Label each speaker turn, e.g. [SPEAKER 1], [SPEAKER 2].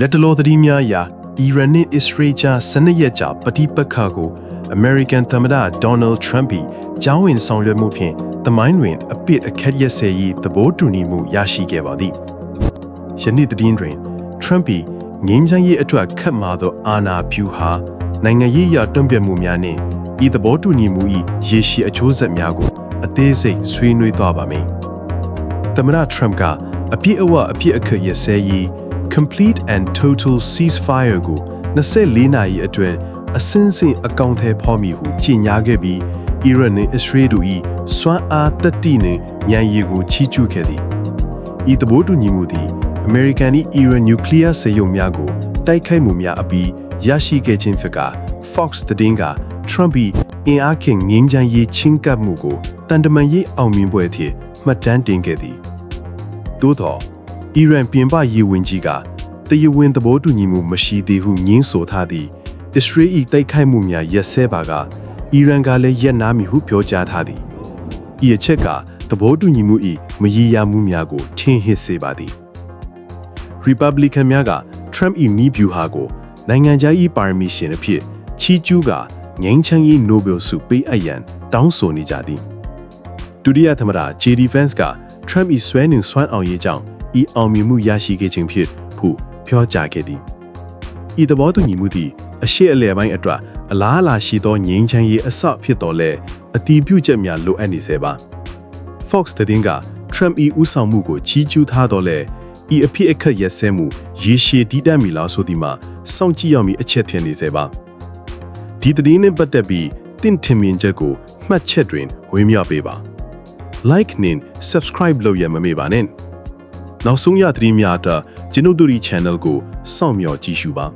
[SPEAKER 1] လက်တလောသတိများအရအီရန်နှင့်အစ္စရေးကြားစနစ်ရက်ကြာပဋိပက္ခကို American သမ္မတ Donald Trump ၏ကြောင်းဝင်ဆောင်ရွက်မှုဖြင့်သမိုင်းတွင်အပစ်အခက်ရက်စဲရေးသဘောတူညီမှုရရှိခဲ့ပါသည်။ယနေ့သတင်းတွင် Trump ၏ငြိမ်းချမ်းရေးအတွက်ခတ်မာသောအာဏာဖြူဟာနိုင်ငံရေးအရတွန့်ပြတ်မှုများနှင့်ဤသဘောတူညီမှု၏ရေရှည်အကျိုးဆက်များကိုအသေးစိတ်ဆွေးနွေးသွားပါမယ်။သမ္မတ Trump ကအပြည့်အဝအပြည့်အခက်ရစဲရေး complete and total ceasefire ကို24နာရီအတွင်းအစင်းစင်အကောင့်ထဲဖော်မိဟုကြေညာခဲ့ပြီး Iran နဲ့ Israel တို့၏စွမ်းအားတက်တီနှင့်ညံရီကိုချီးကျူးခဲ့သည်ဤသဘောတူညီမှုသည် American ၏ Iran nuclear စေယုံများကိုတိုက်ခိုက်မှုများအပြီးရရှိခဲ့ခြင်းဖြစ်က Fox သတင်းက Trump ၏အင်အားခင်ငင်းချမ်းရေးချင်းကပ်မှုကိုတန်တမန်ရေးအောင်မြင်ပွဲအဖြစ်မှတ်တမ်းတင်ခဲ့သည်သို့သော အီရန်ပြင်ပရေးဝင်ကြီးကတရဝင်သဘောတူညီမှုမရှိသေးဟုငင်းဆိုထားသည့်အစ္စရေး၏တိုက်ခိုက်မှုများရက်စဲပါကအီရန်ကလည်းရက်နာမည်ဟုပြောကြားထားသည်ဤအချက်ကသဘောတူညီမှု၏မရည်ရမှုများကိုထင်ဟစ်စေပါသည် Republican များက Trump ၏နီးဗျူဟာကိုနိုင်ငံခြား၏ပါရမီရှင်အဖြစ်ချီးကျူးကငိမ့်ချမ်းရေး Nobel ဆုပေးအပ်ရန်တောင်းဆိုနေကြသည်ဒုတိယသမ္မတ JD Vance က Trump ၏ဆွဲနှင်ဆွမ်းအောင်ရေးကြောင့် ဤအောင်မြင်မှုရရှိခဲ့ခြင်းဖြစ်ဟုပြောကြားခဲ့သည်ဤသဘောတူညီမှုသည်အရှိအလယ်ပိုင်းအတွက်အလားအလာရှိသောငြိမ်းချမ်းရေးအစဖြစ်တော်လဲအတီးပြုချက်များလိုအပ်နေစေပါ Fox သတင်းက Trump ၏ဥဆောင်မှုကိုချီးကျူးထားတော်လဲဤအဖြစ်အခက်ရက်စဲမှုရေရှည်တည်တတ်မီလားဆိုသည်မှာစောင့်ကြည့်ရမည်အချက်ထင်နေစေပါဒီသတင်းနဲ့ပတ်သက်ပြီးတင့်ထင်မြင်ချက်ကိုမှတ်ချက်တွင်ဝေမျှပေးပါ like နဲ့ subscribe လုပ်ရမမေ့ပါနဲ့ နောက်ဆုံးရသတင်းများအတွက်ကျွန်ုပ်တို့ဒီ channel ကိုစောင့်မျှော်ကြည့်ရှုပါ